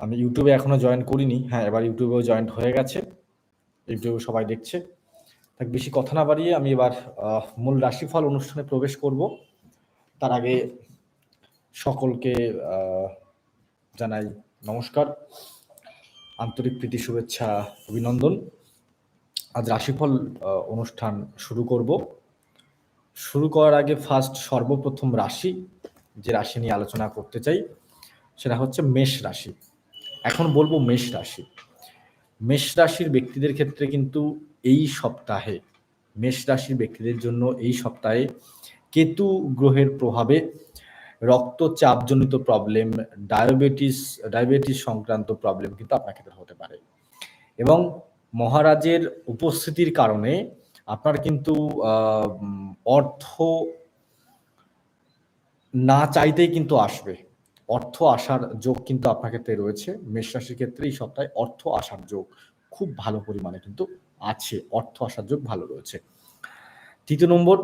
আমি ইউটিউবে এখনও জয়েন করিনি। হ্যাঁ এবার ইউটিউবেও জয়েন্ট হয়ে গেছে। ইউটিউবে সবাই দেখছে। তাক বেশি কথা না বাড়িয়ে আমি এবার মূল রাশিফল অনুষ্ঠানে প্রবেশ করব। তার আগে সকলকে জানাই নমস্কার। আন্তরিক প্রীতি, শুভেচ্ছা, অভিনন্দন। আজ রাশিফল অনুষ্ঠান শুরু করব। শুরু করার আগে ফার্স্ট সর্বপ্রথম রাশি যে রাশি নিয়ে আলোচনা করতে চাই, সেটা হচ্ছে মেষ রাশি। এখন বলব মেষ রাশি। মেষ রাশির ব্যক্তিদের ক্ষেত্রে কিন্তু এই সপ্তাহে, মেষ রাশির ব্যক্তিদের জন্য এই সপ্তাহে কেতু গ্রহের প্রভাবে রক্তচাপজনিত প্রবলেম ডায়াবেটিস ডায়াবেটিস সংক্রান্ত প্রবলেম কিন্তু আপনার ক্ষেত্রে হতে পারে। এবং মহারাজের উপস্থিতির কারণে আপনার কিন্তু অর্থ না চাইতেই কিন্তু আসবে। অর্থ আসার যোগ কিন্তু আপনার ক্ষেত্রে রয়েছে। মেষ রাশির ক্ষেত্রে এই সপ্তাহে অর্থ আসার যোগ খুব ভালো পরিমাণে কিন্তু আছে। অর্থ আসার যোগ ভালো রয়েছে। তৃতীয় নম্বর,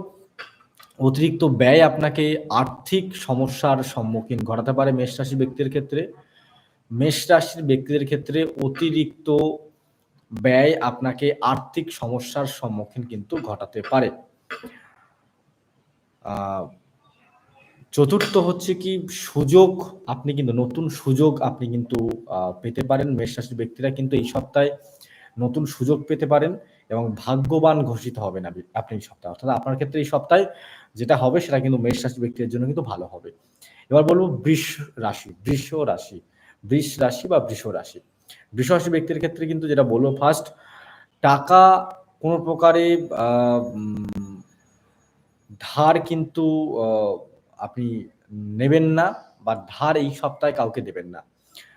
অতিরিক্ত ব্যয় আপনাকে আর্থিক সমস্যার সম্মুখীন ঘটাতে পারে মেষ রাশি ব্যক্তির ক্ষেত্রে। মেষ রাশির ব্যক্তিদের ক্ষেত্রে অতিরিক্ত ব্যয় আপনাকে আর্থিক সমস্যার সম্মুখীন কিন্তু ঘটাতে পারে। চতুর্থ হচ্ছে কি সুযোগ। আপনি কিন্তু নতুন সুযোগ আপনি কিন্তু পেতে পারেন। মেষ রাশির ব্যক্তিরা কিন্তু এই সপ্তাহে নতুন সুযোগ পেতে পারেন এবং ভাগ্যবান ঘোষিত হবেন আপনি এই সপ্তাহে। অর্থাৎ আপনার ক্ষেত্রে এই সপ্তাহে যেটা হবে সেটা কিন্তু মেষ রাশি ব্যক্তিদের জন্য কিন্তু ভালো হবে। এবার বলব বৃষ রাশি বৃষ রাশি বৃষ রাশি বা বৃষ রাশি। বৃষ রাশি ব্যক্তির ক্ষেত্রে কিন্তু যেটা বলব ফার্স্ট টাকা কোনো প্রকারে ধার কিন্তু আপনি নেবেন না বা ধার এই সপ্তাহে কাউকে দেবেন না।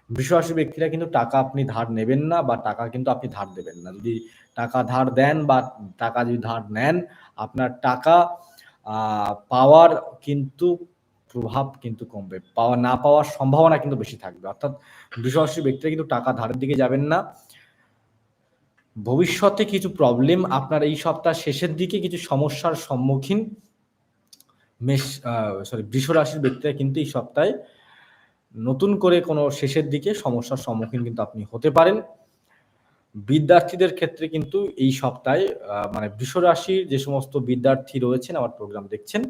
বৃষরাশি ব্যক্তিরা কিন্তু টাকা আপনি ধার নেবেন না বা টাকা কিন্তু আপনি ধার দেবেন না। যদি টাকা ধার দেন বা টাকা যদি ধার নেন, আপনার টাকা পাওয়ার কিন্তু প্রভাব কিন্তু কমবে। পাওয়া, না পাওয়ার সম্ভাবনা কিন্তু বেশি থাকবে। অর্থাৎ বৃষরাশি ব্যক্তিরা কিন্তু টাকা ধারের দিকে যাবেন না। ভবিষ্যতে কিছু প্রবলেম আপনার এই সপ্তাহ শেষের দিকে কিছু সমস্যার সম্মুখীন মেষ সরি বৃষ রাশির ব্যক্তিরা কিন্তু এই সপ্তাহে নতুন করে কোনো শেষের দিকে সমস্যার সম্মুখীন কিন্তু আপনি হতে পারেন। বিদ্যার্থীদের ক্ষেত্রে কিন্তু এই সপ্তাহে মানে বৃষ রাশির যে সমস্ত বিদ্যার্থী রয়েছেন, আমার প্রোগ্রাম দেখছেন,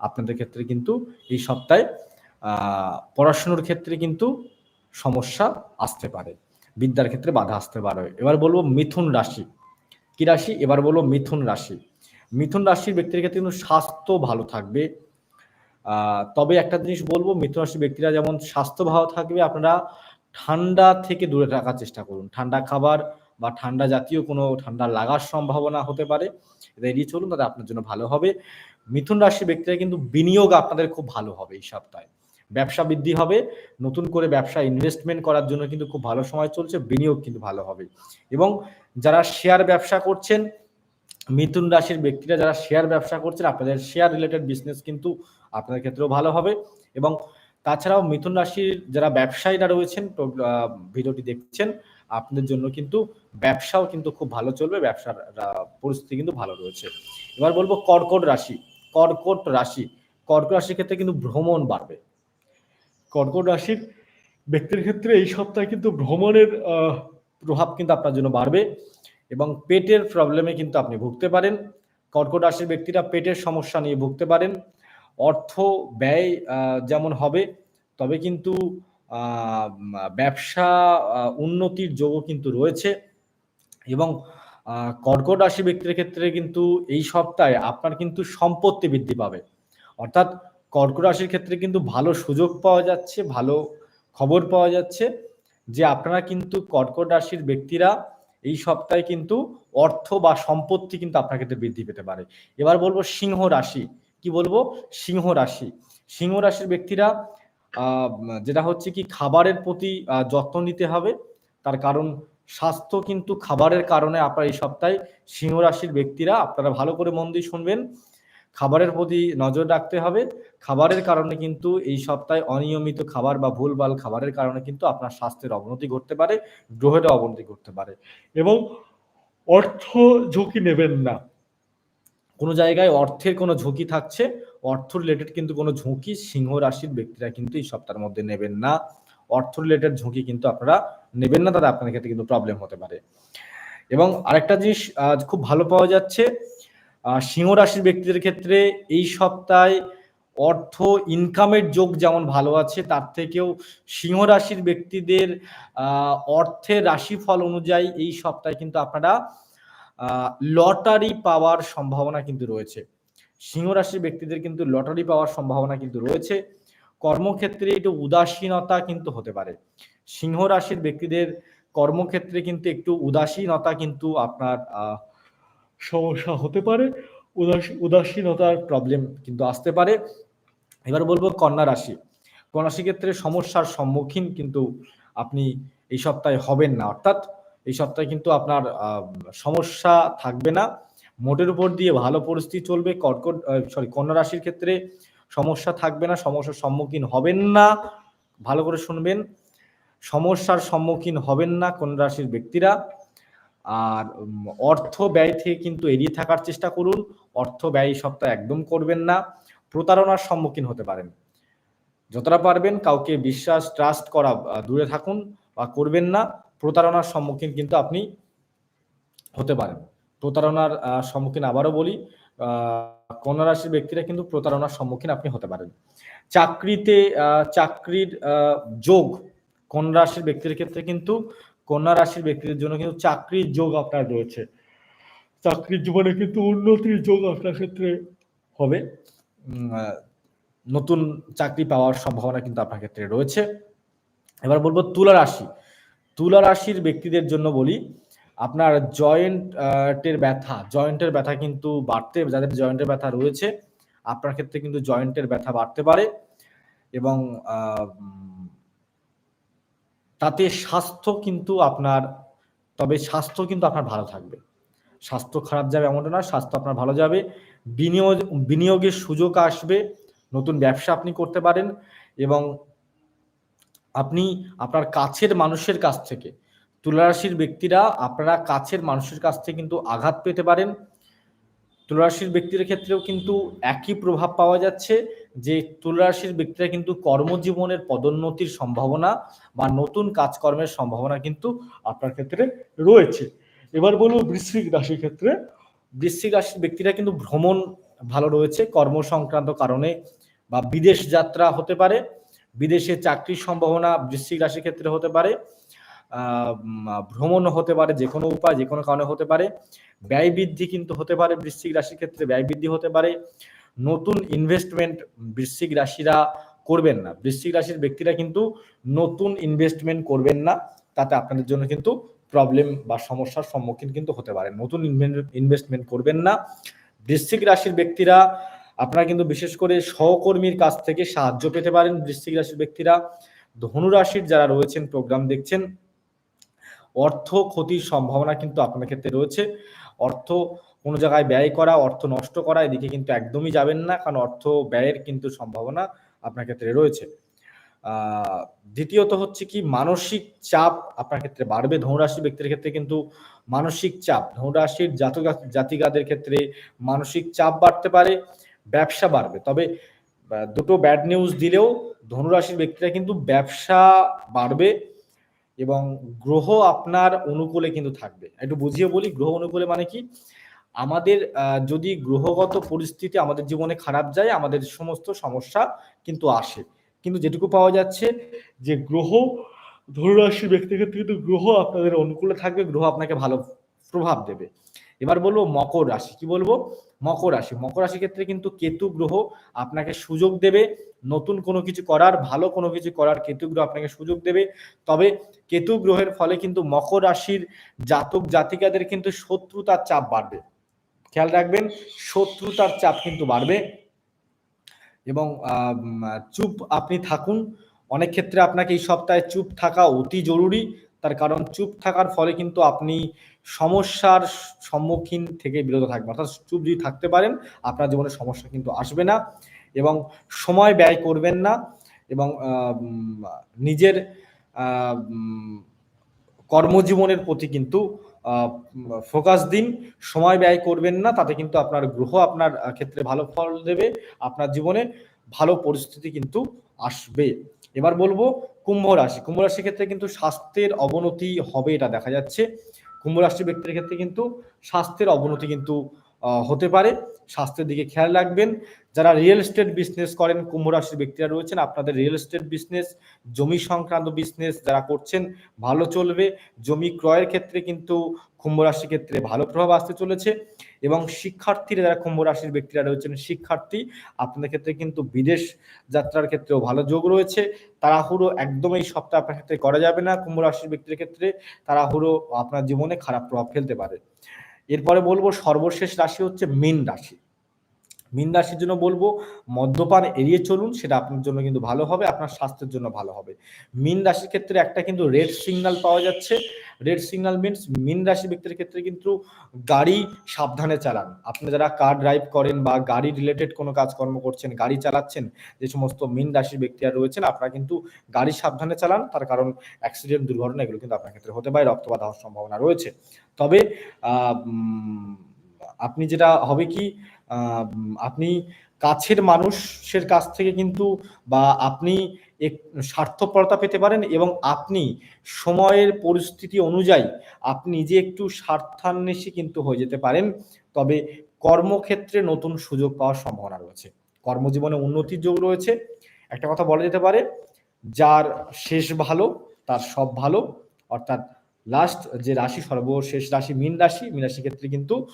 আপনাদের ক্ষেত্রে কিন্তু এই সপ্তাহে পড়াশুনোর ক্ষেত্রে কিন্তু সমস্যা আসতে পারে। বিদ্যার ক্ষেত্রে বাধা আসতে পারে। এবার বলব মিথুন রাশি। কি রাশি? এবার বলব মিথুন রাশি। মিথুন রাশির ব্যক্তির ক্ষেত্রে কিন্তু স্বাস্থ্য ভালো থাকবে। তবে একটা জিনিস বলব, মিথুন রাশির ব্যক্তিরা যেমন স্বাস্থ্য ভালো থাকবে, আপনারা ঠান্ডা থেকে দূরে থাকার চেষ্টা করুন। ঠান্ডা খাবার বা ঠান্ডা জাতীয় কোনো ঠান্ডা লাগার সম্ভাবনা হতে পারে। এটা এড়িয়ে চলুন, তাতে আপনার জন্য ভালো হবে। মিথুন রাশির ব্যক্তিরা কিন্তু বিনিয়োগ আপনাদের খুব ভালো হবে এই সপ্তাহে। ব্যবসা বৃদ্ধি হবে, নতুন করে ব্যবসা ইনভেস্টমেন্ট করার জন্য কিন্তু খুব ভালো সময় চলছে, বিনিয়োগ কিন্তু ভালো হবে। এবং যারা শেয়ার ব্যবসা করছেন মিথুন রাশির ব্যক্তিরা যারা শেয়ার ব্যবসা করছেন, আপনাদের শেয়ার রিলেটেড বিজনেস কিন্তু আপনাদের ক্ষেত্রেও ভালো হবে। এবং তাছাড়াও মিথুন রাশির যারা ব্যবসায়ীরা রয়েছেন ভিডিওটি দেখছেন, আপনাদের জন্য কিন্তু ব্যবসাও কিন্তু খুব ভালো চলবে, ব্যবসার পরিস্থিতি কিন্তু ভালো রয়েছে। এবার বলব কর্কট রাশি। কর্কট রাশি। কর্কট রাশির ক্ষেত্রে কিন্তু ভ্রমণ বাড়বে। কর্কট রাশির ব্যক্তির ক্ষেত্রে এই সপ্তাহে কিন্তু ভ্রমণের প্রভাব কিন্তু আপনার জন্য বাড়বে। এবং পেটের প্রবলেমে কিন্তু আপনি ভুগতে পারেন। কর্কট রাশির ব্যক্তিরা পেটের সমস্যা নিয়ে ভুগতে পারেন। অর্থ ব্যয় যেমন হবে, তবে কিন্তু ব্যবসা উন্নতির যোগও কিন্তু রয়েছে। এবং কর্কট রাশি ব্যক্তির ক্ষেত্রে কিন্তু এই সপ্তাহে আপনার কিন্তু সম্পত্তি বৃদ্ধি পাবে। অর্থাৎ কর্কট রাশির ক্ষেত্রে কিন্তু ভালো সুযোগ পাওয়া যাচ্ছে, ভালো খবর পাওয়া যাচ্ছে যে আপনারা কিন্তু কর্কট রাশির ব্যক্তিরা এই সপ্তাহে কিন্তু অর্থ বা সম্পত্তি কিন্তু আপনার ক্ষেত্রে বৃদ্ধি পেতে পারে। এবার বলব সিংহ রাশি। কি বলব? সিংহ রাশি। সিংহ রাশির ব্যক্তিরা যেটা হচ্ছে কি, খাবারের প্রতি যত্ন নিতে হবে। তার কারণ, স্বাস্থ্য কিন্তু খাবারের কারণে আপনার এই সপ্তাহে সিংহ রাশির ব্যক্তিরা আপনারা ভালো করে মন দিয়ে শুনবেন। খাবারের প্রতি নজর রাখতে হবে। খাবারের কারণে কিন্তু এই সপ্তাহে অনিয়মিত খাবার বা ভুলভাল খাবারের কারণে কিন্তু আপনার স্বাস্থ্যের অবনতি ঘটতে পারে, গ্রহের অবনতি ঘটতে পারে এবং অর্থ ঝুঁকি নেবেন না। কোনো জায়গায় অর্থের কোনো ঝুঁকি থাকছে, অর্থ রিলেটেড কিন্তু কোনো ঝুঁকি সিংহ রাশির ব্যক্তিরা কিন্তু এই সপ্তাহের মধ্যে নেবেন না। অর্থ রিলেটেড ঝুঁকি কিন্তু আপনারা নেবেন না, তাতে আপনার ক্ষেত্রে কিন্তু প্রবলেম হতে পারে। এবং আরেকটা জিনিস খুব ভালো পাওয়া যাচ্ছে সিংহ রাশির ব্যক্তিদের ক্ষেত্রে এই সপ্তাহে অর্থ ইনকামের যোগ যেমন ভালো আছে, তার থেকেও সিংহ রাশির ব্যক্তিদের অর্থের রাশিফল অনুযায়ী এই সপ্তাহে কিন্তু আপনারা লটারি পাওয়ার সম্ভাবনা কিন্তু রয়েছে। সিংহ রাশির ব্যক্তিদের কিন্তু লটারি পাওয়ার সম্ভাবনা কিন্তু রয়েছে। কর্মক্ষেত্রে একটু উদাসীনতা কিন্তু হতে পারে। সিংহ রাশির ব্যক্তিদের কর্মক্ষেত্রে কিন্তু একটু উদাসীনতা কিন্তু আপনার সমস্যা হতে পারে। উদাসীনতার প্রবলেম কিন্তু আসতে পারে। এবার বলব কন্যা রাশি। কন্যা রাশি ক্ষেত্রে সমস্যার সম্মুখীন কিন্তু আপনি এই সপ্তাহে হবেন না। অর্থাৎ এই সপ্তাহে কিন্তু আপনার সমস্যা থাকবে না। মোটের উপর দিয়ে ভালো পরিস্থিতি চলবে। কর্কট সরি কন্যা রাশির ক্ষেত্রে সমস্যা থাকবে না, সমস্যার সম্মুখীন হবেন না। ভালো করে শুনবেন। সমস্যার সম্মুখীন হবেন না কন্যা রাশির ব্যক্তিরা। আর অর্থ ব্যয় থেকে কিন্তু এড়িয়ে থাকার চেষ্টা করুন। অর্থ ব্যয় সপ্তাহে একদম করবেন না। প্রতারণার সম্মুখীন হতে পারেন। যতটা পারবেন কাউকে বিশ্বাস ট্রাস্ট করা দূরে থাকুন বা করবেন না, প্রতারণার সম্মুখীন কিন্তু আপনি হতে পারেন। প্রতারণার সম্মুখীন আবারও বলি কন্যা রাশির ব্যক্তিরা কিন্তু প্রতারণার সম্মুখীন আপনি হতে পারেন। চাকরিতে চাকরির যোগ কন্যা রাশির ব্যক্তির ক্ষেত্রে কিন্তু, কন্যা রাশির ব্যক্তিদের জন্য কিন্তু চাকরির যোগ আপনার রয়েছে। চাকরির জীবনে কিন্তু উন্নতির যোগ আপনার ক্ষেত্রে হবে। নতুন চাকরি পাওয়ার সম্ভাবনা কিন্তু আপনার ক্ষেত্রে রয়েছে। এবার বলব তুলা রাশি। তুলা রাশির ব্যক্তিদের জন্য বলি, আপনার জয়েন্টের ব্যথা জয়েন্টের ব্যথা কিন্তু বাড়তে, যাদের জয়েন্টের ব্যথা রয়েছে, আপনার ক্ষেত্রে কিন্তু জয়েন্টের ব্যথা বাড়তে পারে এবং তাতে স্বাস্থ্য কিন্তু আপনার, তবে স্বাস্থ্য কিন্তু আপনার ভালো থাকবে। স্বাস্থ্য খারাপ যাবে এমনটা না স্বাস্থ্য আপনার ভালো যাবে। বিনিয়োগ, বিনিয়োগের সুযোগ আসবে, নতুন ব্যবসা আপনি করতে পারেন এবং আপনি আপনার কাছের মানুষের কাছ থেকে, তুলারাশির ব্যক্তিরা আপনারা কাছের মানুষের কাছ থেকে কিন্তু আঘাত পেতে পারেন। তুলারাশির ব্যক্তির ক্ষেত্রেও কিন্তু একই প্রভাব পাওয়া যাচ্ছে যে তুলারাশির ব্যক্তিরা কিন্তু কর্মজীবনের পদোন্নতির সম্ভাবনা বা নতুন কাজকর্মের সম্ভাবনা কিন্তু আপনার ক্ষেত্রে রয়েছে। এবার বলব বৃশ্চিক রাশির ক্ষেত্রে। বৃশ্চিক রাশির ব্যক্তিরা কিন্তু ভ্রমণ ভালো রয়েছে কর্ম সংক্রান্ত কারণে বা বিদেশ যাত্রা হতে পারে, বিদেশে চাকরির সম্ভাবনা বৃশ্চিক রাশির ক্ষেত্রে হতে পারে ভ্রমণ হতে পারে, যে কোনো উপায়, যে কোনো কারণে হতে পারে, ব্যয় বৃদ্ধি কিন্তু হতে পারে বৃশ্চিক রাশির ক্ষেত্রে, ব্যয় বৃদ্ধি হতে পারে। নতুন ইনভেস্টমেন্ট বৃশ্চিক রাশিরা করবেন না, বৃশ্চিক রাশির ব্যক্তিরা কিন্তু নতুন ইনভেস্টমেন্ট করবেন না, তাতে আপনাদের জন্য কিন্তু প্রবলেম বা সমস্যার সম্মুখীন কিন্তু হতে পারে। নতুন ইনভেস্টমেন্ট করবেন না। বৃশ্চিক রাশির ব্যক্তিরা, আপনারা কিন্তু বিশেষ করে সহকর্মীর কাছ থেকে সাহায্য পেতে পারেন বৃশ্চিক রাশির ব্যক্তিরা। ধনুরাশির যারা রয়েছেন প্রোগ্রাম দেখছেন, অর্থ ক্ষতির সম্ভাবনা কিন্তু আপনার ক্ষেত্রে রয়েছে। অর্থ কোনো জায়গায় ব্যয় করা, অর্থ নষ্ট করা এদিকে কিন্তু একদমই যাবেন না, কারণ অর্থ ব্যয়ের কিন্তু সম্ভাবনা আপনার ক্ষেত্রে রয়েছে। দ্বিতীয়ত হচ্ছে কি, মানসিক চাপ আপনার ক্ষেত্রে বাড়বে, ধনুরাশি ব্যক্তির ক্ষেত্রে কিন্তু মানসিক চাপ, ধনুরাশির জাতক জাতিকাদের ক্ষেত্রে মানসিক চাপ বাড়তে পারে, ব্যবসা বাড়বে। তবে দুটো ব্যাড নিউজ দিলেও ধনুরাশির ব্যক্তিরা কিন্তু ব্যবসা বাড়বে এবং গ্রহ আপনার অনুকূলে কিন্তু থাকবে। একটু বুঝিয়ে বলি, গ্রহ অনুকূলে মানে কি? আমাদের যদি গ্রহগত পরিস্থিতি আমাদের জীবনে খারাপ যায়, আমাদের সমস্ত সমস্যা কিন্তু আসে। কিন্তু যেটুকু পাওয়া যাচ্ছে যে গ্রহ ধনুরাশির ব্যক্তির ক্ষেত্রে কিন্তু গ্রহ আপনাদের অনুকূলে থাকবে, গ্রহ আপনাকে ভালো প্রভাব দেবে। এবার বলব মকর রাশি। কি বলব? মকর রাশি। মকর রাশির ক্ষেত্রে কিন্তু কেতু গ্রহ আপনাকে সুযোগ দেবে, নতুন কোনো কিছু করার, ভালো কোনো কিছু করার কেতু গ্রহ আপনাকে সুযোগ দেবে। তবে কেতু গ্রহের ফলে কিন্তু মকর রাশির জাতক জাতিকাদের কিন্তু শত্রুতার চাপ বাড়বে। খেয়াল রাখবেন, শত্রুতার চাপ কিন্তু বাড়বে। এবং চুপ আপনি থাকুন। অনেক ক্ষেত্রে আপনাকে এই সপ্তাহে চুপ থাকা অতি জরুরি। তার কারণ চুপ থাকার ফলে কিন্তু আপনি সমস্যার সম্মুখীন থেকে বিরত থাকবেন। অর্থাৎ চুপ যদি থাকতে পারেন, আপনার জীবনে সমস্যা কিন্তু আসবে না এবং সময় ব্যয় করবেন না এবং নিজের কর্মজীবনের প্রতি কিন্তু ফোকাস দিন, সময় ব্যয় করবেন না, তাতে কিন্তু আপনার গ্রহ আপনার ক্ষেত্রে ভালো ফল দেবে, আপনার জীবনে ভালো পরিস্থিতি কিন্তু আসবে। এবার বলব কুম্ভ রাশি। কুম্ভ রাশির ক্ষেত্রে কিন্তু স্বাস্থ্যের অবনতি হবে এটা দেখা যাচ্ছে। কুম্ভ রাশি ব্যক্তির ক্ষেত্রে কিন্তু স্বাস্থ্যের অবনতি কিন্তু হতে পারে। স্বাস্থ্যের দিকে খেয়াল রাখবেন। যারা রিয়েল এস্টেট বিজনেস করেন, কুম্ভ রাশির ব্যক্তিরা রয়েছেন, আপনাদের রিয়েল এস্টেট বিজনেস জমি সংক্রান্ত বিজনেস যারা করছেন, ভালো চলবে। জমি ক্রয়ের ক্ষেত্রে কিন্তু কুম্ভ রাশির ক্ষেত্রে ভালো প্রভাব আসতে চলেছে এবং শিক্ষার্থীরা যারা কুম্ভ রাশির ব্যক্তিরা রয়েছেন, শিক্ষার্থী, আপনাদের ক্ষেত্রে কিন্তু বিদেশ যাত্রার ক্ষেত্রেও ভালো যোগ রয়েছে। তাড়াহুড়ো একদম এই সপ্তাহ আপনার ক্ষেত্রে করা যাবে না কুম্ভ রাশির ব্যক্তির ক্ষেত্রে। তাড়াহুড়ো আপনার জীবনে খারাপ প্রভাব ফেলতে পারে। এরপরে বলব সর্বশেষ রাশি হচ্ছে মীন রাশি। মীন রাশির জন্য বলব, মদ্যপান এড়িয়ে চলুন, সেটা আপনার জন্য কিন্তু ভালো হবে, আপনার স্বাস্থ্যের জন্য ভালো হবে। মীন রাশির ক্ষেত্রে একটা কিন্তু রেড সিগনাল পাওয়া যাচ্ছে। রেড সিগনাল মিনস মীন রাশি ব্যক্তির ক্ষেত্রে কিন্তু গাড়ি সাবধানে চালান। আপনি যারা কার ড্রাইভ করেন বা গাড়ি রিলেটেড কোনো কাজকর্ম করছেন, গাড়ি চালাচ্ছেন, যে সমস্ত মীন রাশির ব্যক্তিরা রয়েছেন, আপনারা কিন্তু গাড়ি সাবধানে চালান। তার কারণ অ্যাক্সিডেন্ট দুর্ঘটনা এগুলো কিন্তু আপনার ক্ষেত্রে হতে পারে, রক্তপাত হওয়ার সম্ভাবনা রয়েছে। তবে আপনি যেটা হবে কি আপনি কাছের মানুষের কাছ থেকে কিন্তু বা আপনি স্বার্থপরতা পেতে পারেন এবং আপনি সময়ের পরিস্থিতি অনুযায়ী আপনি নিজে একটু স্বার্থান্বেষী কিন্তু হয়ে যেতে পারেন। তবে কর্মক্ষেত্রে নতুন সুযোগ পাওয়ার সম্ভাবনা রয়েছে। কর্মজীবনে উন্নতির যোগ রয়েছে। একটা কথা বলা যেতে পারে, যার শেষ ভালো, তার সব ভালো, অর্থাৎ লাস্ট যে রাশি, সর্বশেষ রাশি, মিন রাশি, মিন রাশির ক্ষেত্রে কিন্তু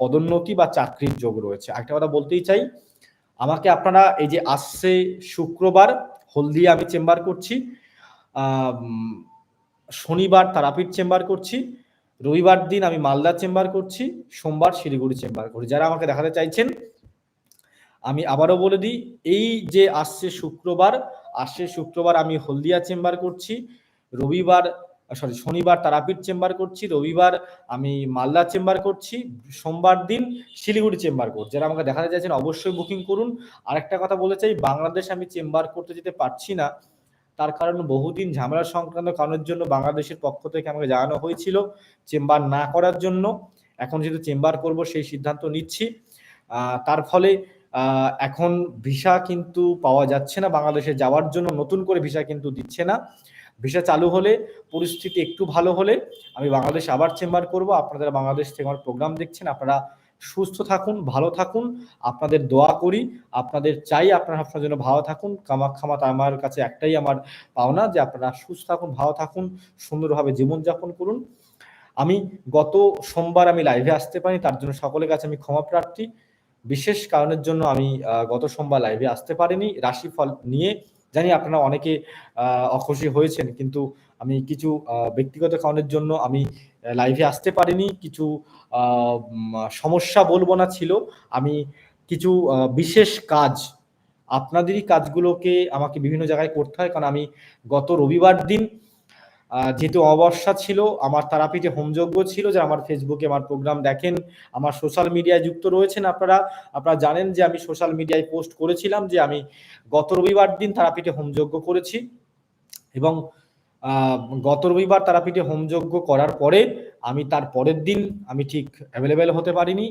পদোন্নতি বা চাকরির যোগ রয়েছে। একটা কথা বলতেই চাই, আমাকে আপনারা এই যে আসছে শুক্রবার, হলদিয়া আমি চেম্বার করছি শনিবার তারাপীঠ চেম্বার করছি, রবিবার দিন আমি মালদা চেম্বার করছি, সোমবার শিলিগুড়ি চেম্বার করি যারা আমাকে দেখাতে চাইছেন, আমি আবারও বলে দিই, এই যে আসছে শুক্রবার আসছে শুক্রবার আমি হলদিয়া চেম্বার করছি, রবিবার সরি শনিবার তারাপীঠ চেম্বার করছি, রবিবার আমি মালদা চেম্বার করছি, সোমবার দিন শিলিগুড়ি চেম্বার করছি। যারা আমাকে দেখাতে চাইছেন অবশ্যই বুকিং করুন। আরেকটা কথা বলে চাই, বাংলাদেশ আমি চেম্বার করতে যেতে পারছি না। তার কারণ বহুদিন ঝামেলা সংক্রান্ত কারণের জন্য বাংলাদেশের পক্ষ থেকে আমাকে জানানো হয়েছিল চেম্বার না করার জন্য। এখন যেহেতু চেম্বার করব, সেই সিদ্ধান্ত নিচ্ছি। তার ফলে এখন ভিসা কিন্তু পাওয়া যাচ্ছে না বাংলাদেশে যাওয়ার জন্য। নতুন করে ভিসা কিন্তু দিচ্ছে না। ভিসা চালু হলে, পরিস্থিতি একটু ভালো হলে আমি বাংলাদেশ আবার চেম্বার করব। আপনারা বাংলাদেশ থেকে আমার প্রোগ্রাম দেখছেন, আপনারা সুস্থ থাকুন, ভালো থাকুন, আপনাদের দোয়া করি। আপনাদের চাই আপনারা আপনার জন্য ভালো থাকুন। কামাক্ষামাত আমার কাছে একটাই আমার পাওনা যে আপনারা সুস্থ থাকুন, ভালো থাকুন, সুন্দরভাবে জীবনযাপন করুন। আমি গত সোমবার আমি লাইভে আসতে পারি তার জন্য সকলের কাছে আমি ক্ষমা প্রার্থী। বিশেষ কারণের জন্য আমি গত সোমবার লাইভে আসতে পারিনি। রাশিফল নিয়ে জানি আপনারা অনেকে অখুশি হয়েছেন, কিন্তু আমি কিছু ব্যক্তিগত কারণের জন্য আমি লাইভে আসতে পারিনি। কিছু সমস্যা বলব না ছিল। আমি কিছু বিশেষ কাজ, আপনাদেরই কাজগুলোকে আমাকে বিভিন্ন জায়গায় করতে হয়। কারণ আমি গত রবিবার দিন যেহেতু অবস্যা ছিল, আমার তারাপীঠে হোমযজ্ঞ ছিল যে আমার ফেসবুকে আমার প্রোগ্রাম দেখেন, আমার সোশ্যাল মিডিয়ায় যুক্ত রয়েছেন আপনারা আপনারা জানেন যে আমি সোশ্যাল মিডিয়ায় পোস্ট করেছিলাম যে আমি গত রবিবার দিন তারাপীঠে হোমযজ্ঞ করেছি এবং গত রবিবার তারাপীঠে হোমযজ্ঞ করার পরে আমি তার পরের দিন আমি ঠিক অ্যাভেলেবেল হতে পারিনি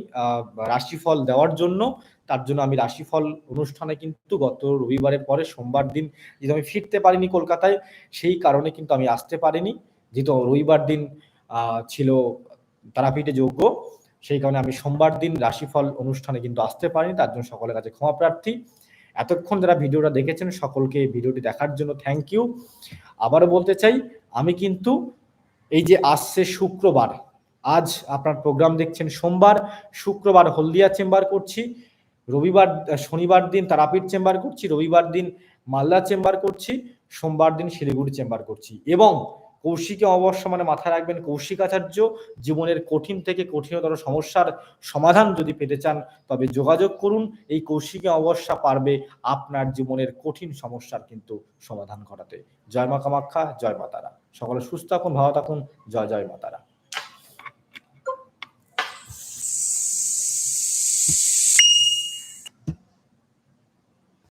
রাশিফল দেওয়ার জন্য। তার জন্য আমি রাশিফল অনুষ্ঠানে কিন্তু গত রবিবারের পরে সোমবার দিন যেহেতু আমি ফিরতে পারিনি কলকাতায়, সেই কারণে কিন্তু আমি আসতে পারিনি। যেহেতু রবিবার দিন ছিল তারাপীঠে যোগ্য, সেই কারণে আমি সোমবার দিন রাশিফল অনুষ্ঠানে কিন্তু আসতে পারিনি। তার জন্য সকলের কাছে ক্ষমা প্রার্থী। এতক্ষণ যারা ভিডিওটা দেখেছেন, সকলকে ভিডিওটি দেখার জন্য থ্যাংক ইউ আবারও বলতে চাই, আমি কিন্তু এই যে আসছে শুক্রবার, আজ আপনার প্রোগ্রাম দেখছেন সোমবার, শুক্রবার হলদিয়া চেম্বার করছি, রবিবার, শনিবার দিন তারাপীঠ চেম্বার করছি, রবিবার দিন মালদা চেম্বার করছি, সোমবার দিন শিলিগুড়ি চেম্বার করছি এবং কৌশিকে অবশ্য মানে মাথায় রাখবেন কৌশিক আচার্য জীবনের কঠিন থেকে কঠিনতর সমস্যার সমাধান যদি পেতে চান, তবে যোগাযোগ করুন। এই কৌশিকে অবশ্যা পারবে আপনার জীবনের কঠিন সমস্যার কিন্তু সমাধান করাতে জয় মা কামাখ্যা, জয় মাতারা সকলে সুস্থ থাকুন, ভালো থাকুন। জয় জয় মা তারা।